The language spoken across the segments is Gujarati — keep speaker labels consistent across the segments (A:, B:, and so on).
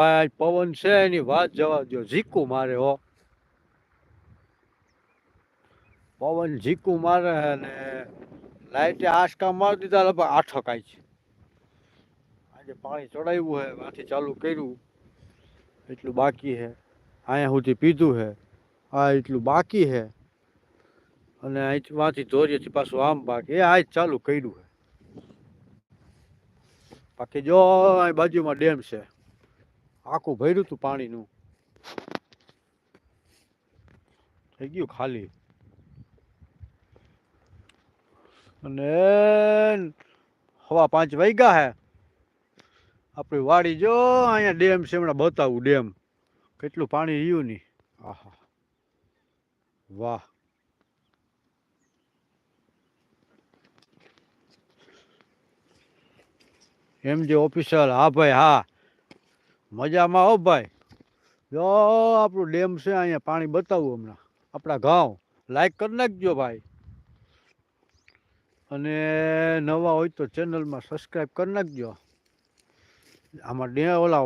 A: ભાઈ, પવન છે એની, વાત જવા દો ઝીકું મારે, હો. પવન ઝીકું મારે અને લાઈટે આશકા મારી દીધા, લગભગ આઠ કાંઈ છે. આજે પાણી ચડાવ્યું હે માંથી ચાલુ કર્યું. એટલું બાકી હે. અહીંયા સુધી પીધું હે. આ એટલું બાકી હે. અને અહીંથી ધોરીએથી પાછું આમ બાકી. એ આજ ચાલુ કર્યું હે. બાકી જો અહીં બાજુમાં ડેમ છે. આખું ભર્યું હતું પાણીનું. થઈ ગયું ખાલી. અને હવા પાંચ વાગ્યા હે. આપણી વાડી જો અહીંયા ડેમ છે, હમણાં બતાવું ડેમ. કેટલું પાણી રહ્યું નહીં. આહા. વાહ. એમ જે ઓફિસર હા ભાઈ, હા. મજામાં હો ભાઈ. જો આપણું ડેમ છે અહીંયા, પાણી બતાવું હમણાં. આપણા ગાંવ. લાઈક કરી નાખજો ભાઈ. અને નવા હોય તો ચેનલમાં સબસ્ક્રાઈબ કરી નાખજો. આમાં ડે, ઓલા,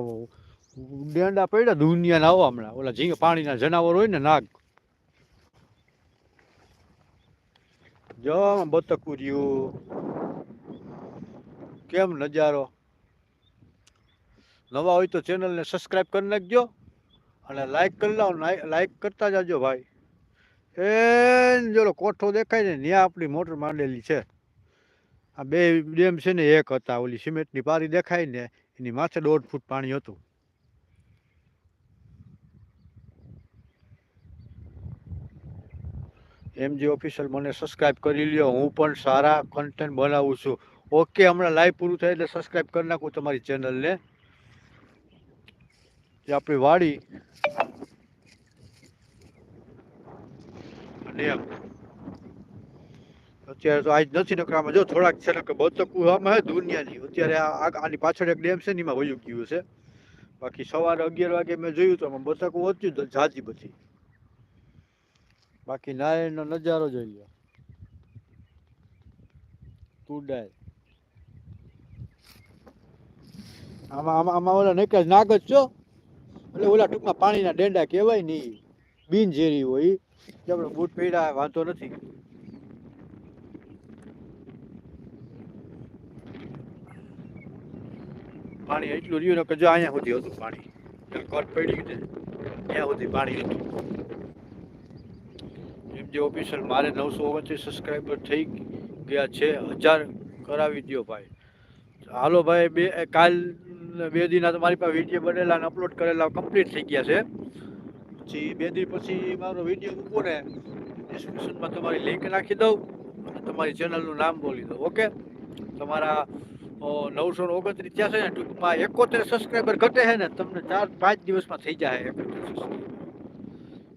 A: ડેંડા પડ્યા દુનિયાના આવો હમણાં. ઓલા ઝીંગ પાણીના જનાવર હોય ને નાગ. જો બતકું રહ્યું કેમ નજારો? નવા હોય તો ચેનલને સબસ્ક્રાઈબ કરી નાખજો અને લાઈક કરી લાવો લાઈક કરતા જાજો ભાઈ. એ જો કોઠો દેખાય ને ત્યાં આપણી મોટર માંડેલી છે. આ બે ડેમ છે ને, એક હતા, ઓલી સિમેન્ટની પારી દેખાય ને, એની માથે દોઢ ફૂટ પાણી હતું. એમજી ઓફિસર મને સબસ્ક્રાઈબ કરી લ્યો, હું પણ સારા કન્ટેન્ટ બનાવું છું. ઓકે હમણાં લાઈવ પૂરું થાય એટલે સબસ્ક્રાઈબ કરી નાખું તમારી ચેનલને જે આપણી વાડી. ડેમ અત્યારે તો આજ નથી નકરામાં જો થોડાક છે કે બતકું આમાં દુનિયાની. અત્યારે આની પાછળ એક ડેમ છે ને એમાં વયું ગયું છે. બાકી સવારે અગિયાર વાગે મેં જોયું તો આમાં બતકું જ જાજી બધી. બાકી નારાયણનો નજારો જોઈ લો. કુડાય આમાં આમાં આમાં ઓલા નાગ જ છો? એટલે ઓલા ટૂંકમાં પાણીના ડેંડા કહેવાય નહીં બિન ઝેરી હોય. જે આપણે બૂટ પહેર્યા વાંધો નથી. પાણી એટલું રહ્યું ને કે જો અહીંયા સુધી હતું પાણી. કટ ગયું ને ત્યાં સુધી પાણી હતું. એમ જે ઓફિસર મારે નવસો ઓગણત્રીસ સબસ્ક્રાઈબર થઈ ગયા છે. હજાર કરાવી દ્યો ભાઈ. હાલો ભાઈ, બે, કાલ બે દિના મારી પાસે વીડિયો બનેલા અને અપલોડ કરેલા કમ્પ્લીટ થઈ ગયા છે. પછી બે દિન પછી મારો વીડિયો મૂકું ને ડિસ્ક્રિપ્શનમાં તમારી લિંક નાખી દઉં તમારી ચેનલનું નામ બોલી દઉં ઓકે તમારા નવસો ઓગણત્રીસ થયા છે ને, ટૂંકમાં એકોતેર સબસ્ક્રાઈબર ઘટે છે ને, તમને ચાર, પાંચ દિવસમાં થઈ જાય એકોતેર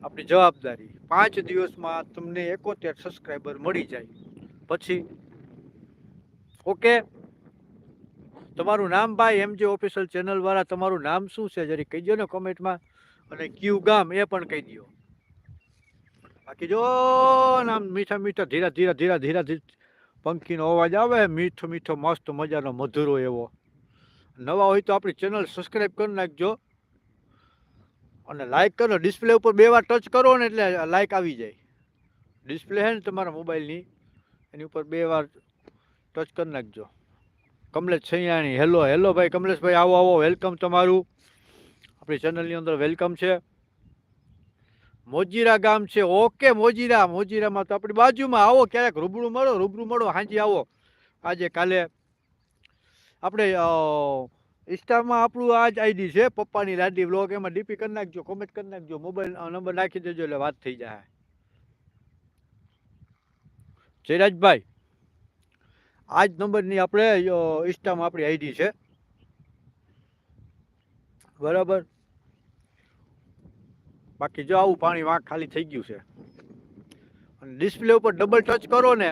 A: આપણી જવાબદારી, પાંચ દિવસમાં તમને એકોતેર સબસ્ક્રાઈબર મળી જાય. પછી ઓકે તમારું નામ ભાઈ, એમ જે ઓફિશિયલ ચેનલ વાળા, તમારું નામ શું છે? જરી કહી દો ને કોમેન્ટમાં અને ક્યુ ગામ, એ પણ કહી દો બાકી જો નામ મીઠા મીઠા, ધીરા ધીરા ધીરા ધીરા પંખીનો અવાજ આવે, મીઠો મીઠો, મસ્ત મજાનો મધુરો એવો. નવા હોય તો આપણી ચેનલ સબસ્ક્રાઈબ કરી નાખજો. અને લાઈક કરો ડિસ્પ્લે ઉપર બે વાર ટચ કરો ને એટલે લાઈક આવી જાય. ડિસ્પ્લે છે ને તમારા મોબાઈલની એની ઉપર બે વાર ટચ કરી નાખજો. કમલેશ સૈયાણી હેલો હેલો ભાઈ, કમલેશભાઈ, આવો આવો વેલકમ તમારું. આપણી ચેનલની અંદર વેલકમ છે. મોજીરા ગામ છે. ઓકે મોજીરા. મોજીરામાં તો આપણી બાજુમાં આવો, ક્યારેક રૂબરૂ મળો રૂબરૂ મળો, હાજી આવો. આજે કાલે આપણે ઇન્સ્ટામાં આપણું આ જ આઈડી છે, પપ્પાની લાડી બ્લોગ એમાં ડીપી કરી નાખજો કોમેન્ટ કરી નાખજો મોબાઈલ નંબર નાખી દેજો એટલે વાત થઈ જાય. જયરાજભાઈ આ જ નંબરની આપણે ઇન્સ્ટામાં આપણી આઈડી છે. બરાબર? બાકી જો આવું પાણી વાંક ખાલી થઈ ગયું છે. અને ડિસ્પ્લે ઉપર ડબલ ટચ કરો ને,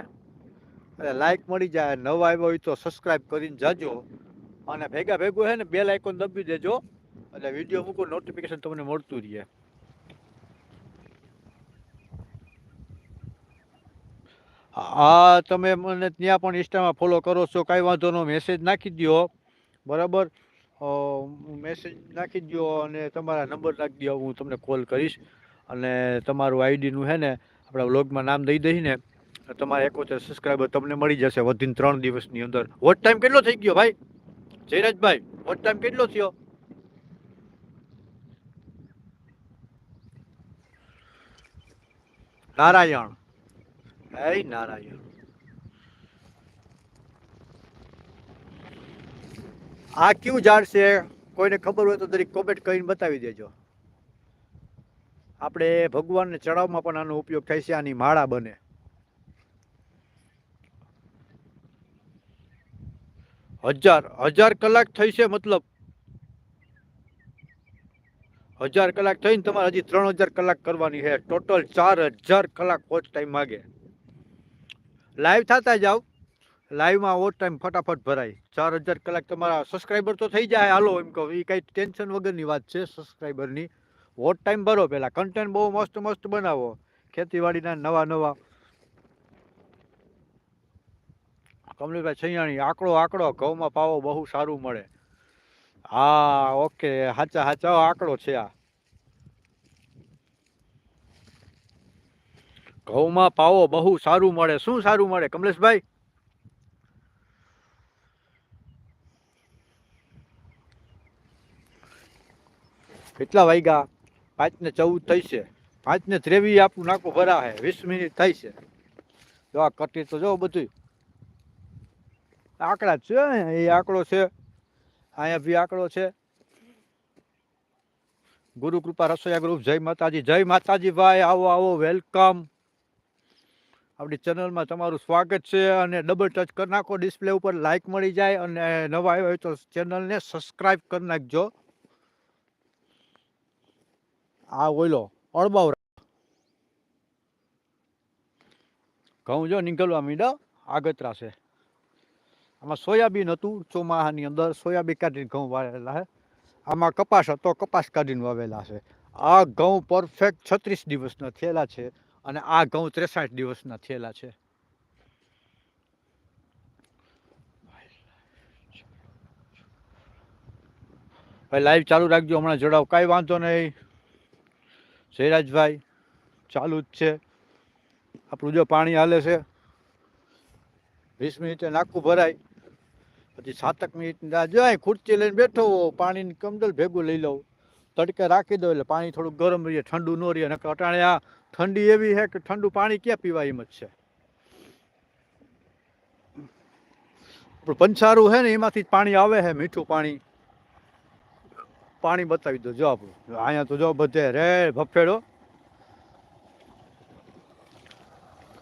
A: એટલે લાઇક મળી જાય નવા આવ્યો હોય તો સબસ્ક્રાઇબ કરીને જાજો. અને ભેગા ભેગું હે ને બેલ આઇકોન દબી દેજો. એટલે વીડિયો મૂકો નોટિફિકેશન તમને મળતું રહે. હા, તમે મને ત્યાં પણ ઇન્સ્ટામાં ફોલો કરો છો, કાંઈ વાંધો નો મેસેજ નાખી દો બરાબર? મેસેજ નાખી દો અને તમારા નંબર નાખી દો હું તમને કોલ કરીશ. અને તમારું આઈડીનું છે ને આપણા વ્લોગમાં નામ દઈ દઈને તમારા એકોતેર સબસ્ક્રાઈબર તમને મળી જશે વધીને ત્રણ દિવસની અંદર. વોટ ટાઈમ કેટલો થઈ ગયો ભાઈ? જયરાજભાઈ વોટ ટાઈમ કેટલો થયો? નારાયણ. હે નારાયણ આ કયું ઝાડ છે? કોઈને ખબર હોય તો દરેક કોમેન્ટ કરીને બતાવી દેજો. આપણે ભગવાનને ચડાવમાં પણ આનો ઉપયોગ થાય છે, આની માળા બને. હજાર હજાર કલાક થઈ છે મતલબ. હજાર કલાક થઈને તમારે હજી ત્રણ હજાર કલાક કરવાની છે. ટોટલ ચાર હજાર કલાક કોચ ટાઈમ માગે. લાઈવ થતા જાવ લાઈવમાં વોચ ટાઈમ ફટાફટ ભરાય. ચાર હજાર કલાક તમારા સબસ્ક્રાઈબર તો થઈ જાય. હાલો, એમ કહો એ કાંઈ ટેન્શન વગરની વાત છે સબસ્ક્રાઈબરની વોટ ટાઈમ ભરો પહેલાં. કન્ટેન્ટ બહુ મસ્ત મસ્ત બનાવો. ખેતીવાડીના નવા નવા. કમલેશભાઈ છૈયાણી, આંકડો આંકડો. ઘઉંમાં પાવો બહુ સારું મળે. હા ઓકે સાચા સાચા આંકડો છે આ. ઘઉંમાં પાવો બહુ સારું મળે. શું સારું મળે? કમલેશભાઈ? કેટલા વાગ્યા? પાંચ ને ચૌદ થઈ છે. પાંચ ને ત્રેવીસ આપણું નાકું ભરાશે. વીસ મિનિટ થઈ છે. જો આ કટી તો જો બધું આંકડા છે એ આંકડો છે. અહીંયા બી આંકડો છે. ગુરુ કૃપા રસોઈયા ગ્રુપ. જય માતાજી જય માતાજી ભાઈ. આવો આવો, વેલકમ. આપણી ચેનલમાં તમારું સ્વાગત છે અને ડબલ ટચ કરી નાખો. ડિસ્પ્લે ઉપર લાઇક મળી જાય અને નવા આવ્યા હોય તો ચેનલને સબસ્ક્રાઈબ કરી નાખજો. આ ઓઈલો અળબાવ ઘઉં જો નીકળવા મીંડા આગતરા છે આમાં સોયાબીન હતું, ચોમાહાની અંદર સોયાબીન કાઢીને ઘઉં વાવેલા છે આમાં કપાસ હતો, કપાસ કાઢીને વાવેલા છે આ ઘઉં પરફેક્ટ છત્રીસ દિવસના થયેલા છે. અને આ ઘઉં ત્રેસાઠ દિવસના થયેલા છે. ભાઈ લાઈવ ચાલુ રાખજો. હમણાં જોડાવ કાંઈ વાંધો નહીં. જયરાજભાઈ, ચાલુ જ છે. આપણું જો પાણી હાલે છે. વીસ મિનિટે નાખું ભરાય. પછી સાતક મિનિટ જાય. ખુરચી લઈને બેઠો. પાણીની કમડલ ભેગું લઈ લઉં. તડકે રાખી દો એટલે પાણી થોડું ગરમ રહીએ ઠંડુ ન રહીએ નકર અટાણે આ ઠંડી એવી છે કે ઠંડુ પાણી ક્યાં પીવા એમ જ છે. પંચારું છે ને, એમાંથી પાણી આવે છે, મીઠું પાણી. પાણી બતાવી દો, જો આપણું. અહીંયા તો જો બધે રે ભફેડો.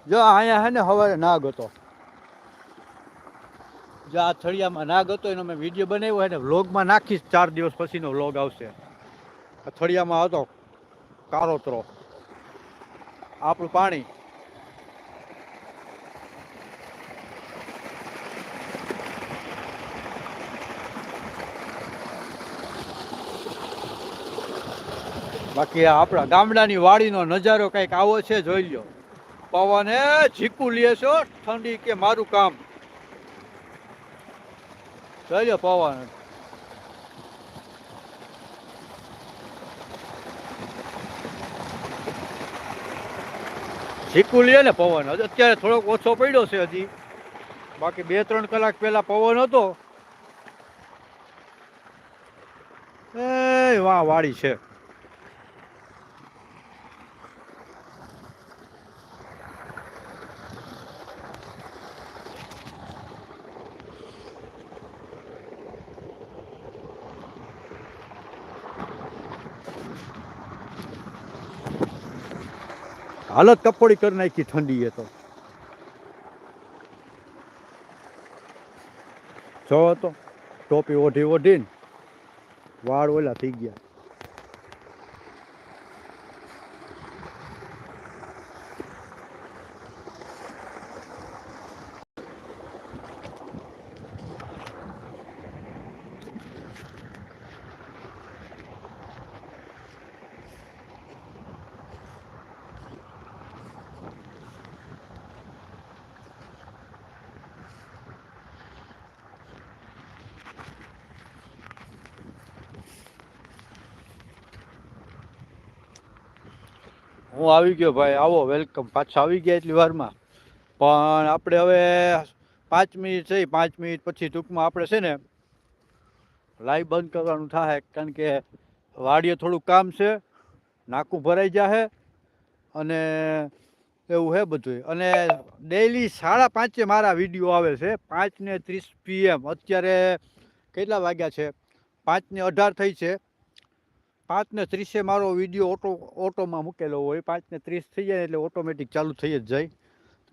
A: જો અહીંયા હે ને હવે નાગ હતો. જો આ થળિયામાં નાગ હતો, એનો મેં વીડિયો બનાવ્યો હોય ને, વ્લોગમાં નાખીશ, ચાર દિવસ પછીનો વ્લોગ આવશે. આ થળિયામાં હતો કારોતરો આપણું પાણી. બાકી આપણા ગામડાની વાડીનો નજારો કંઈક આવો છે, જોઈ લ્યો. પવન ઝીકું લે છો ઠંડી કે મારું કામ. જોઈ લ્યો પવન. ઝીકું લે ને પવન. અત્યારે થોડોક ઓછો પડ્યો છે હજી. બાકી બે, ત્રણ કલાક પહેલા પવન હતો. એ, વાહ વાડી છે. હાલત કપોડી કરી નાખી ઠંડી એ તો. જો તો ટોપી ઓઢી ઓઢીને વાળ ઓલા થઈ ગયા. હું આવી ગયો ભાઈ, આવો વેલકમ પાછા આવી ગયા એટલી વારમાં. પણ આપણે હવે પાંચ મિનિટ થઈ પાંચ મિનિટ પછી ટૂંકમાં આપણે છે ને લાઈવ બંધ કરવાનું થાય, કારણ કે વાડીએ થોડુંક કામ છે, નાકું ભરાઈ જાહે અને એવું હે બધું અને ડેઈલી સાડા પાંચે મારા વીડિયો આવે છે, પાંચને ત્રીસ પીએમ અત્યારે કેટલા વાગ્યા છે? પાંચને અઢાર થઈ છે. પાંચ ને ત્રીસે મારો વીડિયો ઓટો, ઓટોમાં મૂકેલો હોય. પાંચ ને ત્રીસ થઈ જાય એટલે ઓટોમેટિક ચાલુ થઈ જ જાય.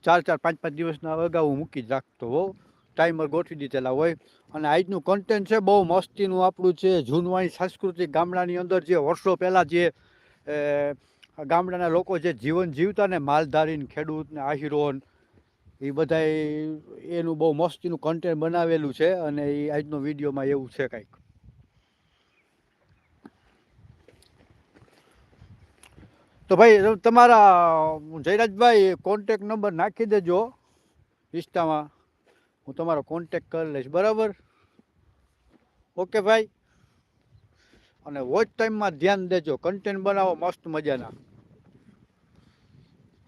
A: ચાર ચાર, પાંચ પાંચ દિવસના અગાઉ મૂકી રાખતો હોઉં. ટાઈમર ગોઠવી દીધેલા હોય. અને આજનું કન્ટેન્ટ છે બહુ મસ્તીનું આપણું છે જૂનવાણી સાંસ્કૃતિક ગામડાની અંદર જે વર્ષો પહેલાં જે ગામડાના લોકો જે જીવન જીવતા ને માલધારીને, ખેડૂત ને આહિરોન, એ બધાય એનું બહુ મસ્તીનું કન્ટેન્ટ બનાવેલું છે અને એ આજનો વિડીયોમાં એવું છે કાંઈક. તો ભાઈ તમ- તમારા જયરાજભાઈ કોન્ટેક નંબર નાખી દેજો ઇન્સ્ટામાં. હું તમારો કોન્ટેક કરી લઈશ, બરાબર? ઓકે ભાઈ. અને વોચ ટાઈમમાં ધ્યાન દેજો કન્ટેન્ટ બનાવો મસ્ત મજાના.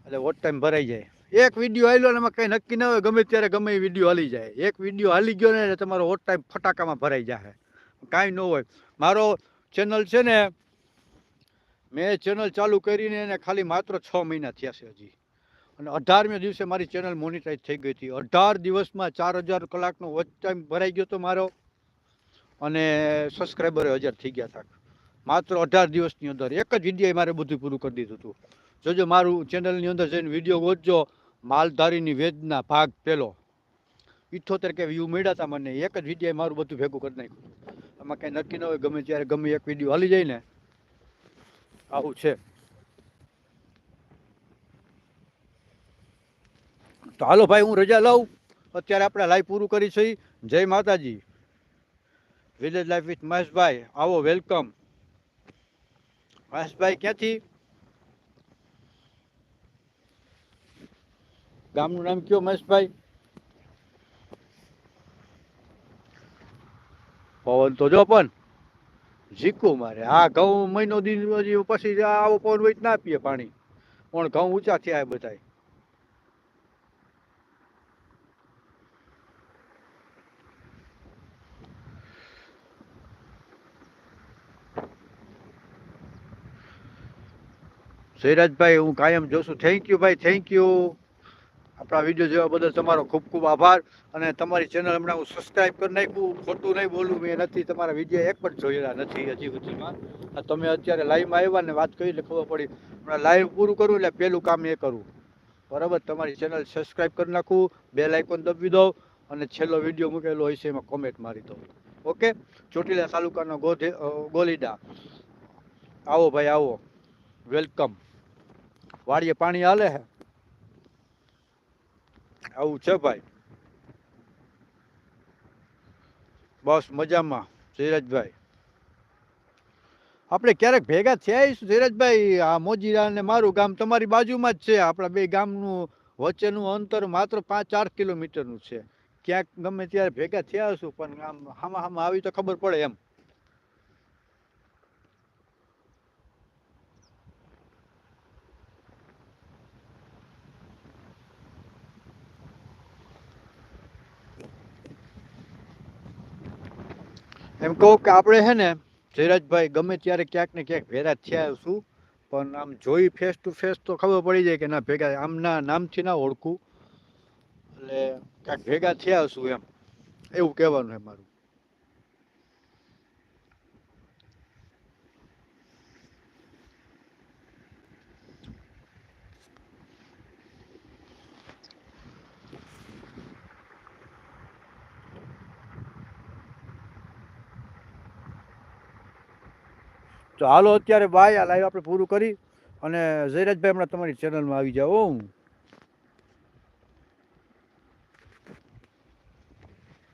A: એટલે વોચ ટાઈમ ભરાઈ જાય. એક વીડિયો હાલ્યો ને એમાં કંઈ નક્કી ન હોય, ગમે ત્યારે ગમે એ વીડિયો હાલી જાય. એક વીડિયો હાલી ગયો ને તમારો વોચ ટાઈમ ફટાકામાં ભરાઈ જાય કાંઈ ન હોય. મારો ચેનલ છે ને મેં ચેનલ ચાલુ કરીને એને ખાલી માત્ર છ મહિના થયા છે હજી. અને અઢારમે દિવસે મારી ચેનલ મોનિટાઈઝ થઈ ગઈ હતી. અઢાર દિવસમાં ચાર હજાર કલાકનો વચ ટાઈમ ભરાઈ ગયો હતો મારો. અને સબસ્ક્રાઈબર હજાર થઈ ગયા હતા માત્ર અઢાર દિવસની અંદર. એક જ વિડીયોએ મારે બધું પૂરું કરી દીધું હતું. જોજો મારું ચેનલની અંદર જઈને વીડિયો ગોતજો. માલધારીની વેદના ભાગ પહેલો. ઇઠોતેર કે વ્યૂ મળ્યા હતા મને. એક જ વિડીયોએ મારું બધું ભેગું કરી નાખ્યું. આમાં કંઈ નક્કી ન હોય, ગમે ત્યારે ગમે એક વીડિયો હાલી જાય ને. આવું છે. તો હાલો ભાઈ, હું રજા લઉં અત્યારે આપણે લાઈવ પૂરું કરી છે. જય માતાજી. Village life with Maheshbhai. આવો વેલકમ મહેશભાઈ, ક્યાંથી? ગામનું નામ કયો મહેશભાઈ? પવન તો જો પણ. ઝીકું મારે. આ ઘઉં મહિનો દિન પછી આવો પવન હોય ના પીએ પાણી. પણ ઘઉં ઊંચા થયા બધાય. સૈરાજભાઈ હું કાયમ જોશું. થેન્ક યુ ભાઈ. થેન્ક યુ આપણા વીડિયો જોવા બદલ તમારો ખૂબ ખૂબ આભાર અને તમારી ચેનલ હમણાં હું સબસ્ક્રાઈબ કરી નાખ્યું, ખોટું નહીં બોલું, મેં નથી તમારા વીડિયો એક પણ જોયેલા નથી હજી સુધીમાં. તમે અત્યારે લાઈવમાં આવ્યા ને વાત કરી એટલે ખબર પડી. હમણાં લાઈવ પૂરું કરું એટલે પહેલું કામ એ કરું. બરાબર? તમારી ચેનલ સબસ્ક્રાઈબ કરી નાખું બે લાઇકોન દબી દઉં અને છેલ્લો વીડિયો મૂકેલો હોય છે એમાં કોમેન્ટ મારી દઉં. ઓકે ચોટીલા તાલુકાનો ગોધે ગોલીડા. આવો ભાઈ, આવો. વેલકમ વાડીએ પાણી હાલે હે? આવું છે ભાઈ? બસ મજામાં, ધીરજભાઈ. આપણે ક્યારેક ભેગા થયા ધીરજભાઈ? આ મોજીરા ને મારું ગામ તમારી બાજુમાં જ છે. આપણા બે ગામનું વચ્ચેનું અંતર માત્ર પાંચ, ચાર કિલોમીટરનું છે. ક્યાંક ગમે ત્યારે ભેગા થયા હશું પણ આમ હામાં હામાં આવી તો ખબર પડે એમ. એમ કહું કે આપણે છે ને ધીરજભાઈ ગમે ત્યારે ક્યાંક ને ક્યાંક ભેગા થયા છું પણ આમ જોઈ ફેસ ટુ ફેસ તો ખબર પડી જાય કે ના ભેગા, આમના નામથી ના ઓળખું. એટલે ક્યાંક ભેગા થયા છું એમ. એવું કહેવાનું છે મારું. તો હાલો, અત્યારે બાય, આ લાઈવ આપણે પૂરું કરી અને જયરાજભાઈ હમણાં તમારી ચેનલમાં આવી જાઓ હો